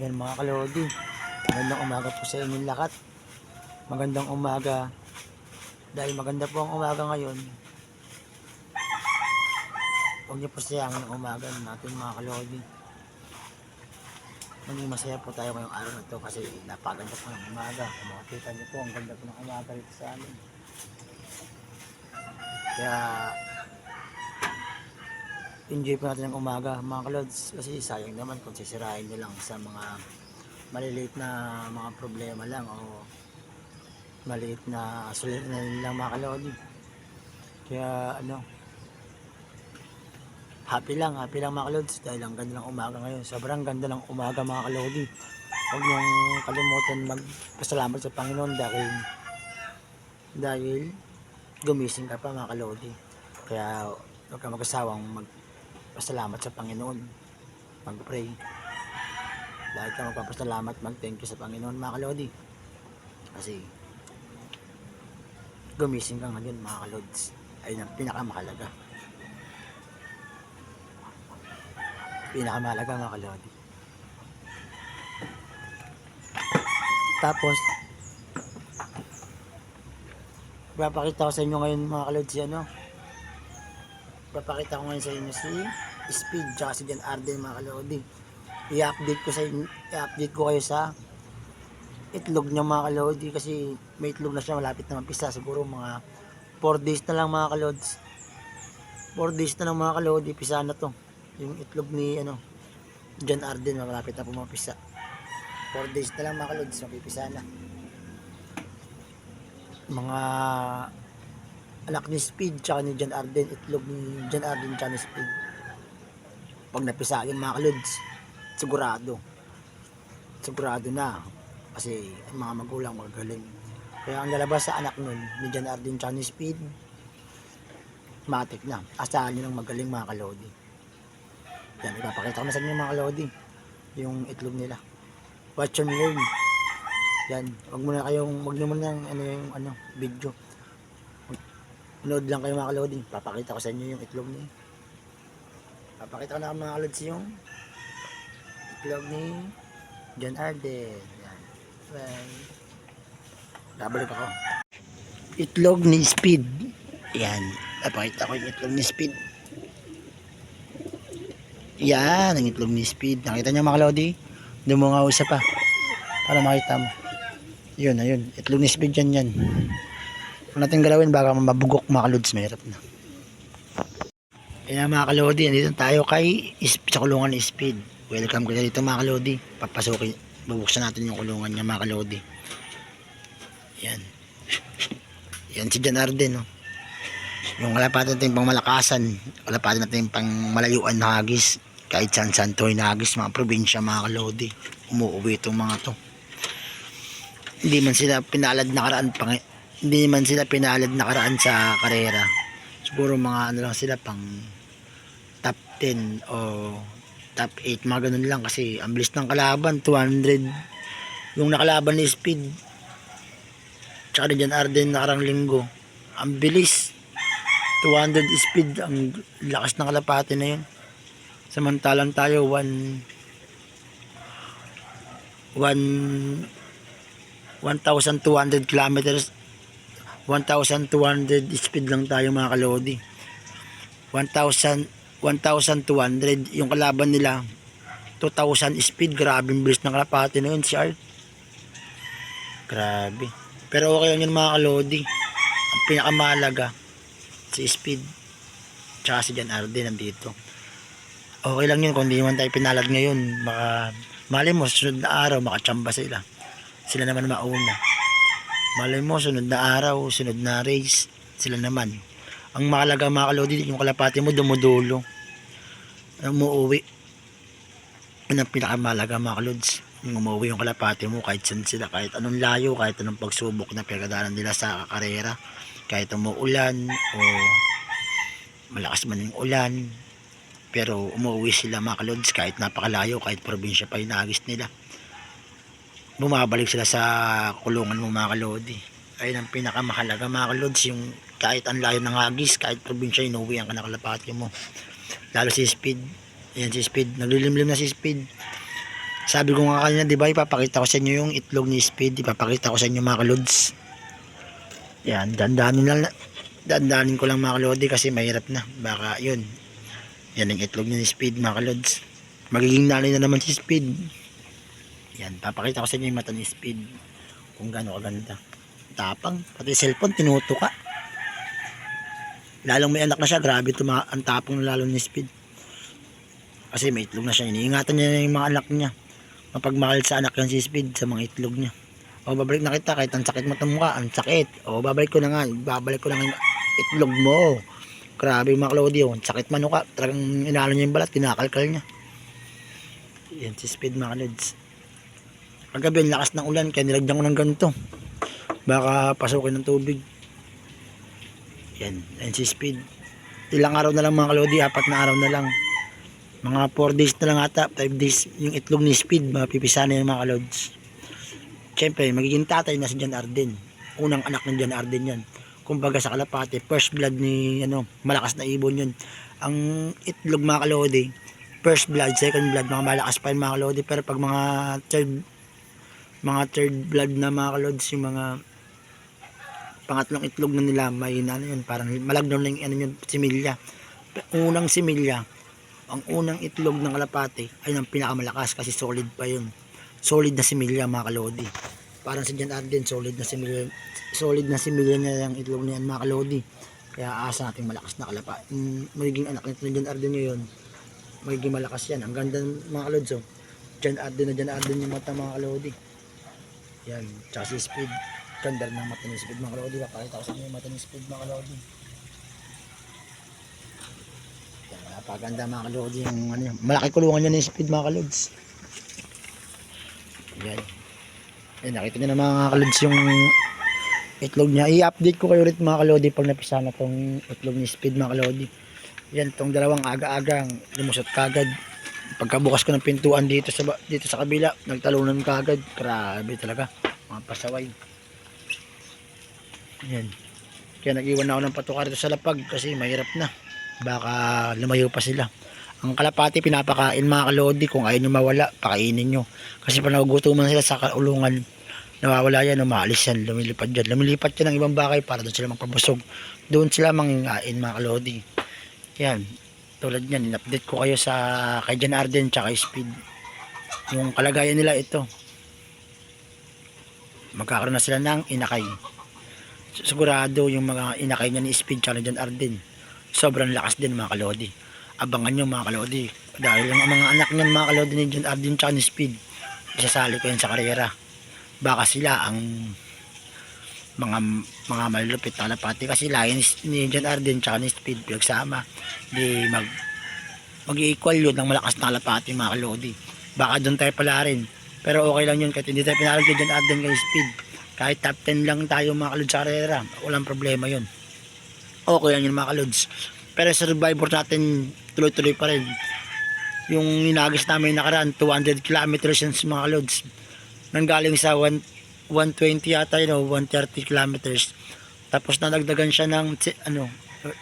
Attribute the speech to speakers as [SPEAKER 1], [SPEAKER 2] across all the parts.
[SPEAKER 1] Yan mga kalodi. Magandang umaga po sa inyong lahat. Magandang umaga. Dahil maganda po ang umaga ngayon. Huwag niyo po sayangin ang umaga natin mga kalodi. Maging masaya po tayo ngayong araw na to kasi napaganda po ng umaga. Kung makikita niyo po, ang ganda po ng umaga rito sa amin. Kaya enjoy po natin ang umaga mga kalods. Kasi sayang naman kung sisirain nyo lang sa mga maliliit na mga problema lang o maliit na sulit na lang mga kalodi kaya ano happy lang happy lang mga kalods dahil ang ganda ng umaga ngayon. Sobrang ganda ng umaga mga kalodi huwag niyong kalimutan magpasalamat sa Panginoon dahil dahil gumising ka pa mga kalodi kaya huwag ka mag-asawang mag pasalamat sa Panginoon. Mag-pray. Dahil ka magpapasalamat, mag-thank you sa Panginoon mga kalodi. Kasi gumising ka ngayon mga kalods. Ay ang pinakamahalaga. Pinakamahalaga mga kalodi. Tapos, papakita ko sa inyo ngayon mga kalods si ano, papakita ko ngayon sa inyo si Speed tsaka si Jan Arden mga kalodi. I-update ko sa i-update ko kayo sa itlog niya mga kalodi kasi may itlog na siya malapit na mampisa siguro mga 4 days na lang mga kalods. 4 days na lang mga kalodi pisa na to. Yung itlog ni ano Jan Arden malapit na pumapisa 4 days na lang mga kalods mapipisa na. Mga anak ni Speed tsaka ni John Arden itlog ni John Arden tsaka ni Speed pag napisa yun mga kalods sigurado. Sigurado na. Kasi ang mga magulang magaling kaya ang lalabas sa anak nun John Arden tsaka ni Speed matik na. Asahan nyo ng magaling mga kalodi. Yan ipapakita ko na sa inyo mga kalodi yung itlog nila. Watch and learn. Yan wag muna kayong wag nyo ng ano yung ano video. Nood lang kayo mga kalodi. Papakita ko sa inyo yung itlog ni. Papakita ko na mga kalods yung itlog ni John Arden. Yan. Bye. Babalik ako. Itlog ni Speed. Yan. Papakita ko yung itlog ni Speed. Yan. Ang itlog ni Speed. Nakita niyo mga kalodi? Dumungaw isa pa. Para makita mo. Yun, ayun. Itlog ni Speed yan yan. Kung natin galawin, baka mabugok mga kalods, mahirap na. Kaya mga kalodi, nandito tayo kay sa kulungan Speed. Welcome kayo dito mga kalodi. Papasukin, bubuksan natin yung kulungan niya mga kalodi. Yan. Yan si Jan Arden, no? Yung kalapatan natin pang malakasan, kalapatan natin pang malayuan na hagis, kahit saan to na hagis, mga probinsya mga kalodi. Umuuwi itong mga to. Hindi man sila pinalad na karaan pang hindi man sila pinalad na karaan sa karera. Siguro mga ano lang sila pang top 10 o top 8 mga ganun lang kasi ang bilis ng kalaban 200 yung nakalaban ni Speed tsaka ni Jan Arden nakarang linggo ang bilis. 200 speed ang lakas ng kalapati na yun. Samantalang tayo 1 1 1,200 kilometers 1,200 speed lang tayo mga kalodi. 1,000 1,200 yung kalaban nila 2,000 speed. Grabe ang bilis ng kalapati na yun si Art. Grabe. Pero okay lang yun mga kalodi. Ang pinakamahalaga si speed. Tsaka si Jan Arden nandito. Okay lang yun kung di man tayo pinalad ngayon. Baka mali mo sunod na araw makachamba sila. Sila naman mauna. Malay mo sunod na araw sunod na race. Sila naman. Ang mahalaga mga kalodi yung kalapati mo dumudulo umuwi yun ang pinakamahalaga mga kalods. Yung umuwi yung kalapati mo kahit saan sila kahit anong layo kahit anong pagsubok na pinagdaanan nila sa karera. Kahit umuulan o malakas man yung ulan pero umuwi sila mga kalods kahit napakalayo kahit probinsya pa yung nagis nila. Bumabalik sila sa kulungan mo mga kalodi. Ayun ang pinakamahalaga mga kalods yung kahit ang layo ng hagis kahit probinsya inuwi ang kanakalapati mo lalo si speed ayan si speed naglilimlim na si speed Sabi ko nga kanina, di ba, ipapakita ko sa inyo yung itlog ni Speed. Ipapakita ko sa inyo mga kalods. Yan, dandanin lang. Dandanin ko lang mga kalodi kasi mahirap na. Baka yun. Yan ang itlog ni Speed mga kalods. Magiging nanay na naman si Speed. Yan, papakita ko sa inyo yung mata ni Speed. Kung gaano kaganda. Tapang, pati cellphone, tinuto. Lalong may anak na siya, grabe tuma ang tapang lalo ni Speed. Kasi may itlog na siya. Iniingatan niya yung mga anak niya. Mapagmahal sa anak yan si Speed sa mga itlog niya. O babalik na kita kahit ang sakit mo itong mukha, ang sakit. O babalik ko na nga, babalik ko na nga itlog mo. Grabe mga Claudio, ang sakit manuka. Talagang inalo niya yung balat, tinakalkal niya. Yan si Speed mga Lods. Kagabi, ang lakas ng ulan, kaya nilagyan ko ng ganito. Baka pasukin ng tubig. Yan, si Speed. Ilang araw na lang mga Kalodi, apat na araw na lang. Mga 4 days na lang ata, 5 days, yung itlog ni Speed, mapipisa na yung mga Kalods. Siyempre, magiging tatay na si John Arden. Unang anak ng John Arden yan. Kumbaga sa Kalapate, first blood ni, ano, malakas na ibon yun. Ang itlog mga Kalodi, first blood, second blood, mga malakas pa yung mga Kalodi. Pero pag mga third, mga third blood na mga Kalods, yung mga pangatlong itlog na nila, may ano yun, parang malagnaw na yung ano yun, similya. Unang similya, ang unang itlog ng kalapate ay ang pinakamalakas kasi solid pa yun. Solid na similya mga kalodi. Parang si John Arden, solid na similya. Solid na similya niya yung itlog niyan mga kalodi. Kaya asa natin malakas na kalapa. Mm, magiging anak ni John Arden ngayon. Magiging malakas yan. Ang ganda mga kalods oh. John Arden na John Arden yung mata mga kalodi. Yan. Si Speed. Ganda rin ng mata ni Speed mga kalodi. Pakita ko sa inyo yung mata ni Speed mga kalodi. Napaganda mga kalodi yung ano. Malaki kulungan niya ni Speed mga kalods. Yan. Yan, nakita niyo na mga kalods yung itlog niya. I-update ko kayo ulit mga kalodi pag napisa na tong itlog ni Speed mga kalodi. Yan, tong dalawang aga-agang lumusot kagad. Pagkabukas ko ng pintuan dito sa dito sa kabila, nagtalunan kagad. Grabe talaga, mga pasaway. Yan. Kaya nag-iwan na ako ng patuka rito sa lapag kasi mahirap na. Baka lumayo pa sila. Ang kalapati pinapakain mga kalodi kung ayaw nyo mawala, pakainin nyo. Kasi pag nagugutuman sila sa kaulungan, nawawala yan, umaalis yan, lumilipad yan. Lumilipat yan ng ibang bakay para doon sila magpabusog. Doon sila mangingain mga kalodi. Yan. Tulad yan, in-update ko kayo sa kay Jan Arden tsaka Speed. Yung kalagayan nila ito. Magkakaroon na sila ng inakay. Sigurado yung mga inakay niya ni Speed ni Jan Arden. Sobrang lakas din mga kalodi. Abangan nyo mga kalodi. Dahil yung mga anak niyan mga kalodi ni Jan Arden tsaka ni Speed. Isasali ko yan sa karera. Baka sila ang mga mga malulupit na kalapati kasi lahi ni, John Arden tsaka ni Speed pinagsama di mag mag equal yun ng malakas na kalapati mga kalodi baka doon tayo pala rin pero okay lang yun kahit hindi tayo pinalag kay John Arden kay Speed kahit top 10 lang tayo mga kalods sa karera walang problema yun. Okay lang yun mga kalods pero sa survivor natin tuloy-tuloy pa rin. Yung inagis namin nakaraan 200 kilometers yun mga kalods nanggaling sa 1 120 yata yun o 130 kilometers. Tapos nadagdagan siya ng ano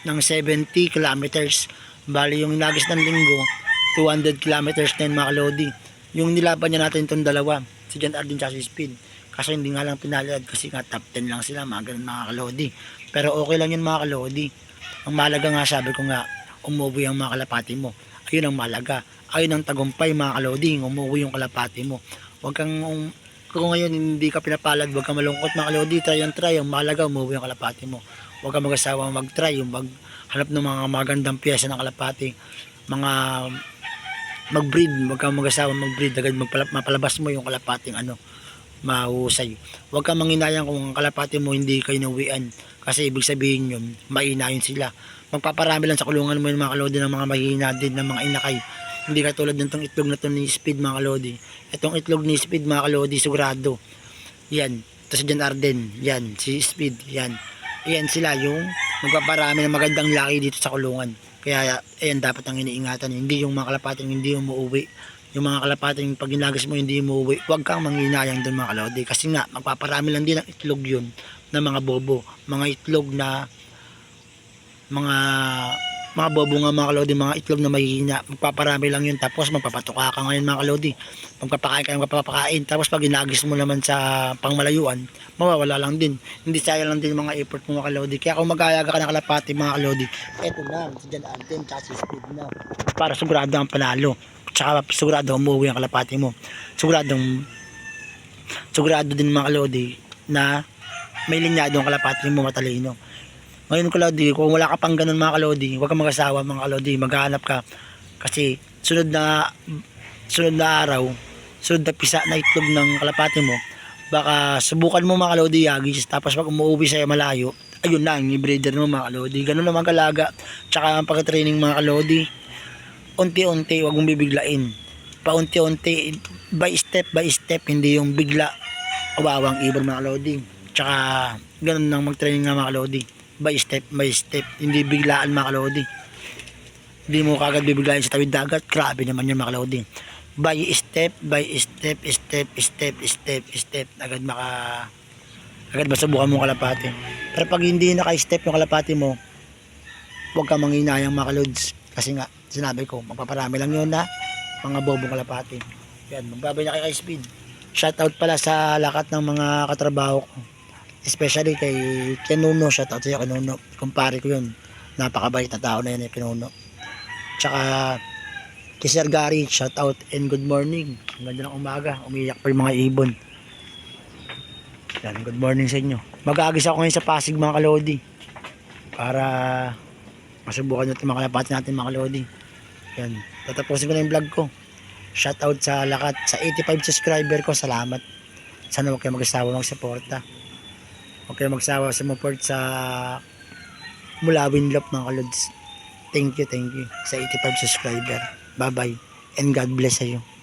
[SPEAKER 1] ng 70 kilometers. Bali yung nagis ng linggo 200 kilometers na yun mga kalodi. Yung nilaban niya natin itong dalawa si John Arden si Speed kasi hindi nga lang pinalad kasi nga top 10 lang sila mga ganun mga kalodi. Pero okay lang yun mga kalodi. Ang malaga nga sabi ko nga umuwi ang mga kalapati mo. Ayun ang malaga. Ayun ang tagumpay mga kalodi. Umuwi yung kalapati mo. Huwag kang um, kung ngayon hindi ka pinapalad, huwag kang malungkot mga kalodi, try and try, ang mahalaga, umuwi ang kalapati mo. Huwag kang mag-asawa mag-try, yung maghanap ng mga magandang piyesa ng kalapati, mga mag-breed, huwag kang mag-asawa mag-breed, agad magpala- mapalabas mo yung kalapating ano, mahusay. Huwag kang manginayang kung ang kalapati mo hindi kayo nauwian, kasi ibig sabihin yun, mainayon sila. Magpaparami lang sa kulungan mo yung mga kalodi ng mga mahina din, ng mga inakay. Hindi katulad ng tong itlog na to ni Speed mga kalodi. Itong itlog ni Speed mga kalodi, sigurado. Yan. Si John Arden. Yan. Si Speed. Yan. Yan sila yung magpaparami ng magandang laki dito sa kulungan. Kaya ayan dapat ang iniingatan. Hindi yung mga kalapating hindi umuwi. Yung mga kalapating pag ginagis mo hindi umuwi. Huwag kang manginayang doon mga kalodi. Kasi nga magpaparami lang din ng itlog yun ng mga bobo. Mga itlog na mga mga bobo nga mga kalodi, mga itlog na mahihina. Magpaparami lang yun. Tapos magpapatuka ka ngayon mga kalodi. Magpapakain ka magpapakain. Tapos pag inagis mo naman sa pangmalayuan, mawawala lang din. Hindi sayang lang din mga effort mo mga kalodi. Kaya kung mag-aayaga ka ng kalapati mga kalodi, eto na, si Jan Alten, tsaka si Speed na. Para sigurado ang panalo. Tsaka sigurado umuwi ang kalapati mo. Siguradong sigurado din mga kalodi na may linyado ang kalapati mo matalino. Ngayon kalodi, kung wala ka pang ganun mga kalodi, huwag kang mag-asawa mga kalodi, maghanap ka. Kasi sunod na sunod na araw, sunod na pisa na itlog ng kalapati mo, baka subukan mo mga kalodi yagis, tapos pag umuwi sa'yo malayo, ayun na, yung breeder mo mga kalodi. Ganun naman kalaga. Tsaka ang pagka-training mga kalodi, unti-unti, huwag mong bibiglain. Paunti-unti, by step by step, hindi yung bigla kawawang ibon mga kalodi. Tsaka, ganun nang mag-training nga mga kalodi. By step by step, hindi biglaan mga kalodi. Hindi mo kagad bibiglain sa tawid dagat, grabe naman yun mga kalodi. By step, by step, step, step, step, step, agad maka agad masubukan mo kalapati. Pero pag hindi naka-step yung kalapati mo, huwag ka manginayang mga kalods. Kasi nga, sinabi ko, magpaparami lang yun na mga bobong kalapati. Yan, magbabay na kay Speed. Shoutout pala sa lakat ng mga katrabaho ko. Especially kay Kinuno, shoutout sa Kinuno. Kumpare ko yun. Napakabait na tao na yun, eh, Kinuno. Tsaka kay Sir Gary, shoutout and good morning. Ganda ng umaga, umiyak pa yung mga ibon. Yan, good morning sa inyo. Mag-aagis ako ngayon sa Pasig mga kalodi. Para masubukan natin mga kalapati natin mga kalodi. Yan, tatapusin ko na yung vlog ko. Shoutout sa lakat, sa 85 subscriber ko, salamat. Sana huwag kayo mag-asawa magsuporta. Huwag kayo magsawa sa support sa Mulawin Lop mga kalods. Thank you, thank you sa 85 subscriber. Bye-bye and God bless sa iyo.